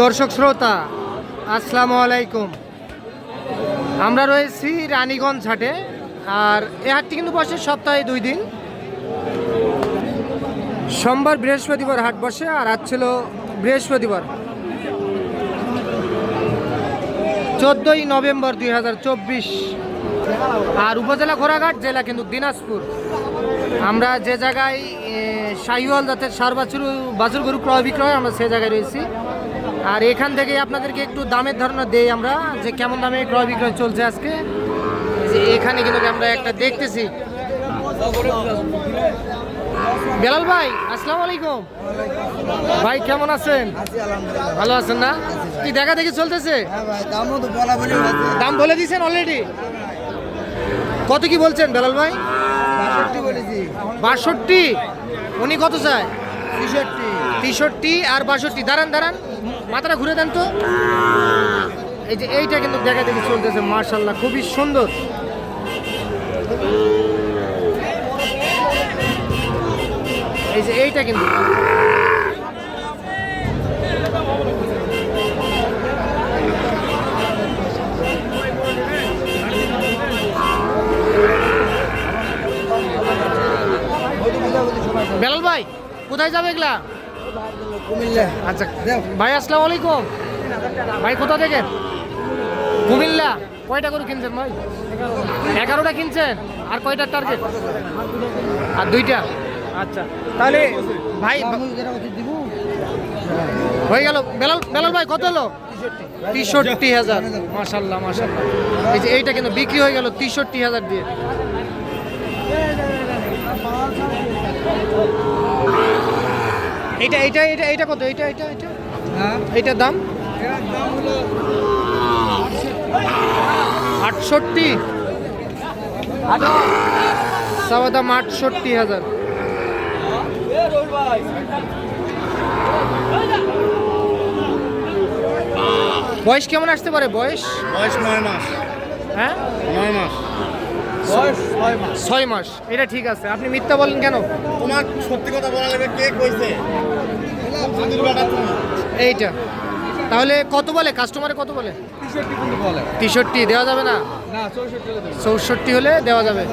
দর্শক শ্রোতা, আসসালামু আলাইকুম। আমরা রয়েছি রানীগঞ্জ হাটে, আর এ হাটটি কিন্তু বসে সপ্তাহে দুই দিন। সোমবার বৃহস্পতিবার হাট বসে, আর আজ ছিল বৃহস্পতিবার। চোদ্দোই নভেম্বর দুই হাজার চব্বিশ, আর উপজেলা ঘোড়াঘাট, জেলা কিন্তু দিনাজপুর। আমরা যে জায়গায় শাহিওয়াল জাতের সার বাছুর বাছুর গরু ক্রয় বিক্রয় আমরা সে জায়গায় রয়েছি। আর এখান থেকে আপনাদেরকে একটু দামের ধারণা দেই আমরা, যে কেমন দামে ক্রয় বিক্রয় চলছে আজকে। যে এখানে কিন্তু আমরা একটা দেখতেছি। বেলাল ভাই, আসসালামু আলাইকুম। ভাই, কেমন আছেন? ভালো আছেন না? কি দেখা দেখি চলতেছে? দাম বলে দিয়েছেন অলরেডি কত কি বলছেন বেলাল ভাই? বাষট্টি। বাষট্টি। উনি কত চায়? তেষট্টি। আর বাষট্টি। দাঁড়ান দাঁড়ান। মাথাটা ঘুরে দেন তো। এই যে এইটা কিন্তু দেখা দেখি চলতেছে মার্শাল্লাহ খুবই সুন্দর। এই যে এইটা কিন্তু। কোথায় যাবে এগুলা? আচ্ছা। ভাই আসসালামু আলাইকুম। ভাই কোথা থেকে? কুমিল্লা। কয়টা করে কিনছেন ভাই? এগারোটা কিনছেন? আর কয়টার টার্গেট আর দুইটা? আচ্ছা তাহলে ভাই হয়ে গেল। বেলাল বেলাল ভাই কত হলো? তেষট্টি হাজার। মাসাল্লাহ মাসাল্লাহ এই যে এইটা কিন্তু বিক্রি হয়ে গেল তেষট্টি হাজার দিয়ে। এইটা এইটা এইটা এইটা কত? এটা এইটা এইটা হ্যাঁ। এইটার দাম? এর দাম হলো আটষট্টি। চাওয়া দাম আটষট্টি হাজার। বয়স কেমন আসতে পারে? বয়স? বয়স নয় মাস। হ্যাঁ? নয় মাস। ছয় মাস। এটা ঠিক আছে। আপনি মিথ্যা বলেন কেন? তোমার সত্যি কথা বলা লাগবে কে কইছে? এইটা। তাহলে কত বলে? কাস্টমারে কত বলে? তেষট্টি দেওয়া যাবে না? হলে। চৌষট্টি হলে দেওয়া যাবে।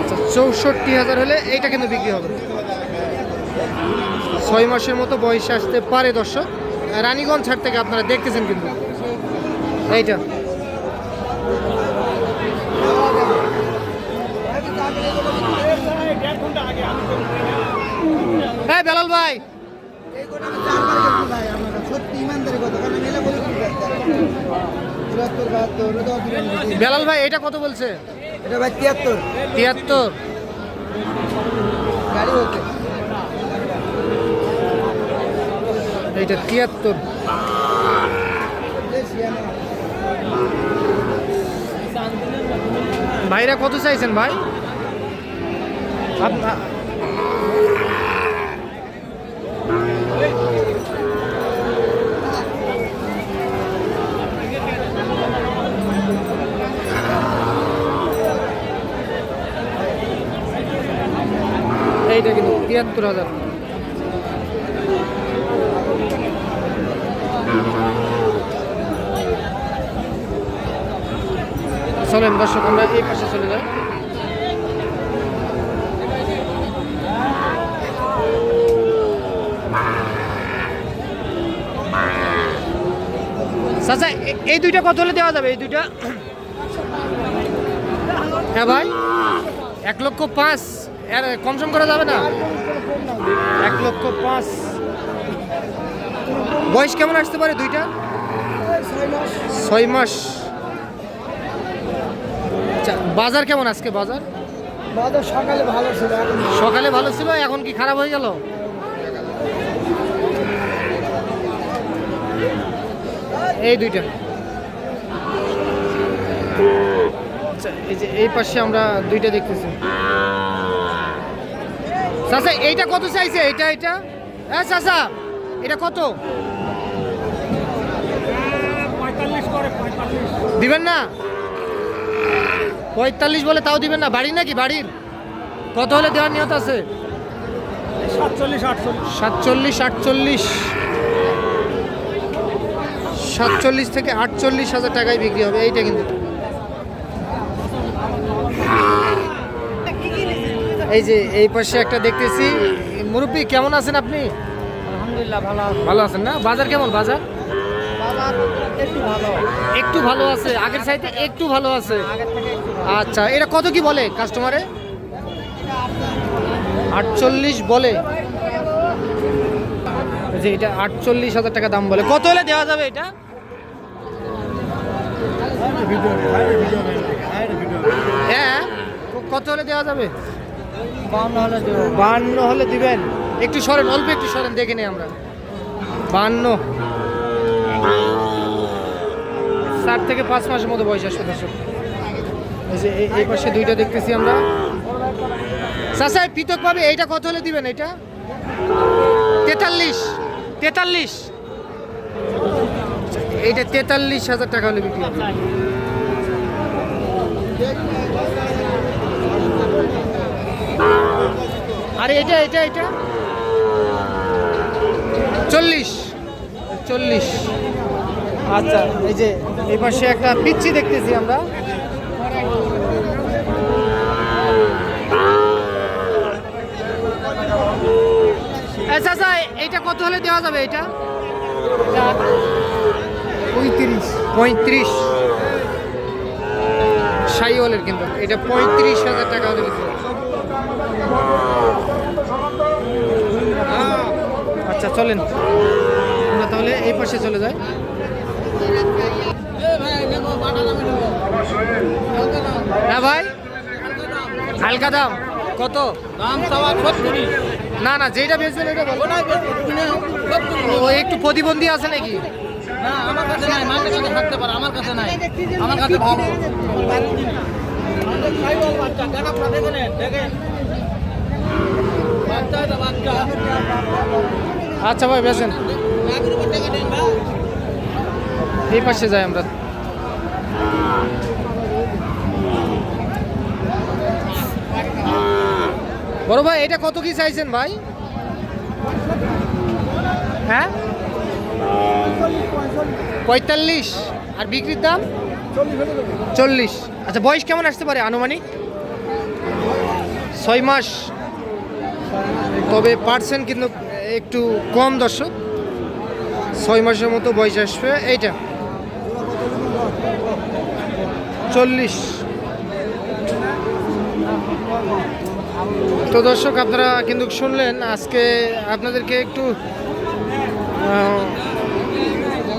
আচ্ছা চৌষট্টি হাজার হলে এইটা কিন্তু বিক্রি হবে। ছয় মাসের মতো বয়স আসতে পারে দর্শক। রানীগঞ্জ ছাড় থেকে আপনারা দেখতেছেন কিন্তু। এইটা হ্যাঁ বেলাল ভাই এই কোটা আমি চারবার গেছি ভাই আমার সত্যি ইমানদারি কথা কারণ আমি এলা বলি কি চুয়াত্তর বাহাত্তর এটা তো দিবেন নাকি? বেলাল ভাই, এটা কত বলছে? এটা ভাই তিয়াত্তর। তিয়াত্তর গাড়ি এইটা তিয়াত্তর। ভাইরা কত চাইছেন ভাই? এইটা কিন্তু তিয়াত্তর হাজার। চলেন দর্শক আমরা এই পাশে চলে যাই। চাচা এই দুইটা কত হলে দেওয়া যাবে? এই দুইটা? হ্যাঁ ভাই এক লক্ষ পাঁচ। এর কম সম করা যাবে না? এক লক্ষ পাঁচ। বয়স কেমন আসতে পারে দুইটা? ছয় মাস। আচ্ছা, বাজার কেমন আজকে বাজার? বাজার সকালে ভালো ছিল সকালে ভালো ছিল এখন কি খারাপ হয়ে গেল? এই দুইটা। আচ্ছা এই পাশে আমরা দুইটা দেখতেছি। চাচা, এইটা কত চাইছে? এটা এটা হ্যাঁ চাচা, এটা কত? দিবেন না? পঁয়তাল্লিশ বলে তাও দিবেন না। বাড়ি নাকি? বাড়ির? কত হলে দেওয়ার নিয়ত আছে? সাতচল্লিশ, আটচল্লিশ। সাতচল্লিশ, আটচল্লিশ। সাতচল্লিশ থেকে আটচল্লিশ হাজার টাকায় বিক্রি হবে এইটা কিন্তু। এই যে এই পাশে একটা দেখতেছি। মুরব্বী কেমন আছেন আপনি? আলহামদুলিল্লাহ ভালো ভালো আছেন না? বাজার কেমন? বাজার? একটু ভালো। একটু ভালো আছে। আগের সাইডে একটু ভালো আছে। আচ্ছা এটা কত কি বলে কাস্টমারে আটচল্লিশ বলে। যে এটা আটচল্লিশ হাজার টাকা দাম বলে। কত হলে দেওয়া যাবে এটা? হ্যাঁ? কত হলে দেওয়া যাবে? বাউন্ন হলে দেবো। বান্ন হলে দিবেন। একটু সরেন অল্প একটু সরেন দেখে নিই আমরা। বান্ন। চার থেকে পাঁচ মাসের মতো বয়স আসবে দর্শক। এই পাশে দুইটা দেখতেছি আমরা। চাষা পৃথক পাবে এইটা কত হলে দিবেন এটা তেতাল্লিশ। তেতাল্লিশ। এইটা তেতাল্লিশ হাজার টাকা হলে বিক্রি হবে। আরে এটা এটা এটা? চল্লিশ। চল্লিশ। আচ্ছা এই যে, এই পাশে একটা পিচ্ছি দেখতেছি আমরা। আচ্ছা আচ্ছা এইটা কত হলে দেওয়া যাবে এটা? পঁয়ত্রিশ। পঁয়ত্রিশ। সাইওয়ালের কিন্তু। এটা পঁয়ত্রিশ হাজার টাকা হবে। আচ্ছা চলেন। আমরা তাহলে এই পাশে চলে যাই। হ্যাঁ ভাই। হালকা দাম। কত? দাম না না যেটা বেচবেন এটা একটু প্রতিবন্ধী আছে নাকি? আমার কাছে নাই কাছে আমার কাছে নাই। আমার কাছে আচ্ছা ভাই বেছেন এই পাশে যাই আমরা। বড় ভাই, এটা কত কি চাইছেন ভাই? হ্যাঁ? পঁয়তাল্লিশ। আর বিক্রির দাম? চল্লিশ। আচ্ছা বয়স কেমন আসতে পারে আনুমানিক? ছয় মাস। তবে পার্সেন্ট কিন্তু একটু কম দর্শক। ছয় মাসের মতো বয়স আসবে। এইটা। চল্লিশ। তো দর্শক, আপনারা কিন্তু শুনলেন, আজকে আপনাদেরকে একটু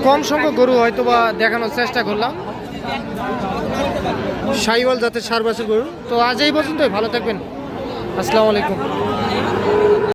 কম সংখ্যক গরু হয়তো বা দেখানোর চেষ্টা করলাম। সাইওয়াল জাতের সার গরু। তো আজ এই পর্যন্তই ভালো থাকবেন। আসসালামু আলাইকুম।